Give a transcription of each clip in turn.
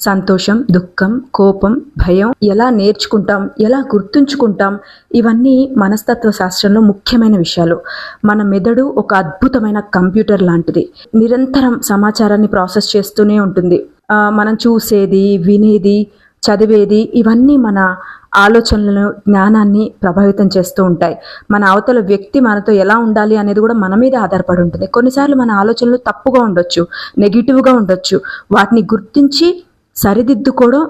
సంతోషం దుఃఖం కోపం భయం ఎలా నేర్చుకుంటాం ఎలా గుర్తుంచుకుంటాం ఇవన్నీ మనస్తత్వ శాస్త్రంలో ముఖ్యమైన విషయాలు. మన మెదడు ఒక అద్భుతమైన కంప్యూటర్ లాంటిది. నిరంతరం సమాచారాన్ని ప్రాసెస్ చేస్తూనే ఉంటుంది. మనం చూసేది వినేది చదివేది ఇవన్నీ మన ఆలోచనలను జ్ఞానాన్ని ప్రభావితం చేస్తూ ఉంటాయి. మన అవతల వ్యక్తి మనతో ఎలా ఉండాలి అనేది కూడా మన మీద ఆధారపడి ఉంటుంది. కొన్నిసార్లు మన ఆలోచనలు తప్పుగా ఉండొచ్చు నెగిటివ్గా ఉండొచ్చు. వాటిని గుర్తించి సరిదిద్దుకోవడం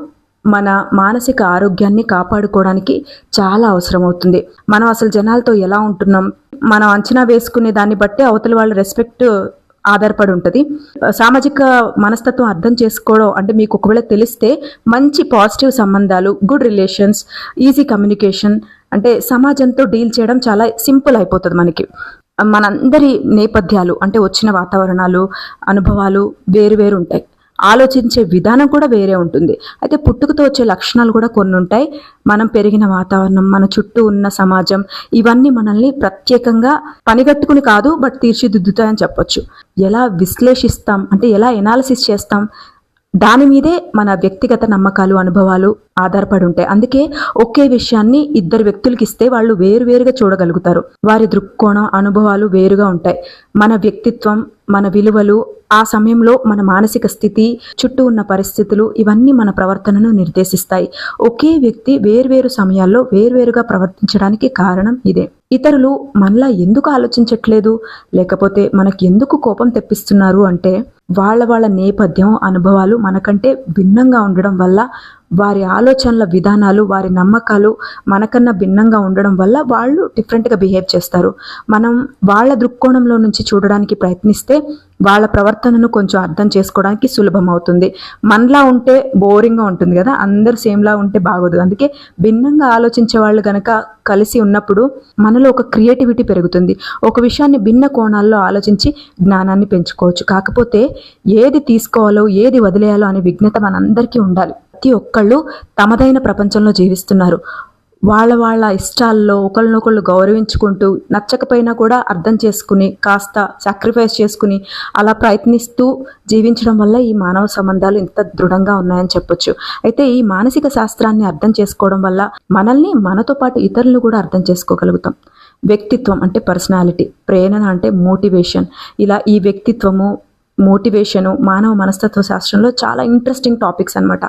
మన మానసిక ఆరోగ్యాన్ని కాపాడుకోవడానికి చాలా అవసరం అవుతుంది మనం అసలు జనాలతో ఎలా ఉంటున్నాం? మనం అంచనా వేసుకునే దాన్ని బట్టే అవతల వాళ్ళ రెస్పెక్ట్ ఆధారపడి ఉంటుంది. సామాజిక మనస్తత్వం అర్థం చేసుకోవడం అంటే మీకు ఒకవేళ తెలిస్తే మంచి పాజిటివ్ సంబంధాలు గుడ్ రిలేషన్స్ ఈజీ కమ్యూనికేషన్ అంటే సమాజంతో డీల్ చేయడం చాలా సింపుల్ అయిపోతుంది మనకి. మనందరి నేపథ్యాలు అంటే వచ్చిన వాతావరణాలు అనుభవాలు వేరు వేరు ఉంటాయి. ఆలోచించే విధానం కూడా వేరే ఉంటుంది. అయితే పుట్టుకతో వచ్చే లక్షణాలు కూడా కొన్ని ఉంటాయి. మనం పెరిగిన వాతావరణం మన చుట్టూ ఉన్న సమాజం ఇవన్నీ మనల్ని ప్రత్యేకంగా పనిగట్టుకుని కాదు బట్ తీర్చిదిద్దుతాయని చెప్పొచ్చు. ఎలా విశ్లేషిస్తాం? అంటే ఎలా ఎనాలిసిస్ చేస్తాం? దాని మీదే మన వ్యక్తిగత నమ్మకాలు అనుభవాలు ఆధారపడి ఉంటాయి అందుకే ఒకే విషయాన్ని ఇద్దరు వ్యక్తులకి ఇస్తే వాళ్ళు వేరువేరుగా చూడగలుగుతారు. వారి దృక్కోణం అనుభవాలు వేరుగా ఉంటాయి. మన వ్యక్తిత్వం మన విలువలు ఆ సమయంలో మన మానసిక స్థితి చుట్టూ ఉన్న పరిస్థితులు ఇవన్నీ మన ప్రవర్తనను నిర్దేశిస్తాయి. ఒకే వ్యక్తి వేర్వేరు సమయాల్లో వేర్వేరుగా ప్రవర్తించడానికి కారణం ఇదే. ఇతరులు మనలా ఎందుకు ఆలోచించట్లేదు? లేకపోతే మనకు ఎందుకు కోపం తెప్పిస్తున్నారు అంటే వాళ్ళ వాళ్ళ నేపథ్యం అనుభవాలు మనకంటే భిన్నంగా ఉండడం వల్ల వారి ఆలోచనల విధానాలు వారి నమ్మకాలు మనకన్నా భిన్నంగా ఉండడం వల్ల వాళ్ళు డిఫరెంట్గా బిహేవ్ చేస్తారు. మనం వాళ్ళ దృక్కోణంలో నుంచి చూడడానికి ప్రయత్నిస్తే వాళ్ళ ప్రవర్తనను కొంచెం అర్థం చేసుకోవడానికి సులభం అవుతుంది. మనలా ఉంటే బోరింగ్గా ఉంటుంది కదా అందరు సేమ్లా ఉంటే బాగోదు. అందుకే భిన్నంగా ఆలోచించే వాళ్ళు కనుక కలిసి ఉన్నప్పుడు మనలో ఒక క్రియేటివిటీ పెరుగుతుంది. ఒక విషయాన్ని భిన్న కోణాల్లో ఆలోచించి జ్ఞానాన్ని పెంచుకోవచ్చు. కాకపోతే ఏది తీసుకోవాలో ఏది వదిలేయాలో అనే విజ్ఞత మనందరికీ ఉండాలి. ప్రతి ఒక్కళ్ళు తమదైన ప్రపంచంలో జీవిస్తున్నారు. వాళ్ళ వాళ్ళ ఇష్టాల్లో ఒకళ్ళనొకళ్ళు గౌరవించుకుంటూ నచ్చకపోయినా కూడా అర్థం చేసుకుని కాస్త సాక్రిఫైస్ చేసుకుని అలా ప్రయత్నిస్తూ జీవించడం వల్ల ఈ మానవ సంబంధాలు ఇంత దృఢంగా ఉన్నాయని చెప్పొచ్చు. అయితే ఈ మానసిక శాస్త్రాన్ని అర్థం చేసుకోవడం వల్ల మనల్ని మనతో పాటు ఇతరులను కూడా అర్థం చేసుకోగలుగుతాం. వ్యక్తిత్వం అంటే పర్సనాలిటీ ప్రేరణ అంటే మోటివేషన్ ఇలా ఈ వ్యక్తిత్వము మోటివేషను మానవ మనస్తత్వ శాస్త్రంలో చాలా ఇంట్రెస్టింగ్ టాపిక్స్ అన్నమాట.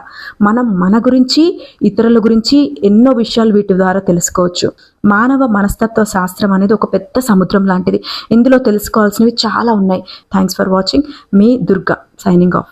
మనం మన గురించి ఇతరుల గురించి ఎన్నో విషయాలు వీటి ద్వారా తెలుసుకోవచ్చు. మానవ మనస్తత్వ శాస్త్రం అనేది ఒక పెద్ద సముద్రం లాంటిది. ఇందులో తెలుసుకోవాల్సినవి చాలా ఉన్నాయి. థ్యాంక్స్ ఫర్ వాచింగ్ మీ దుర్గా సైనింగ్ ఆఫ్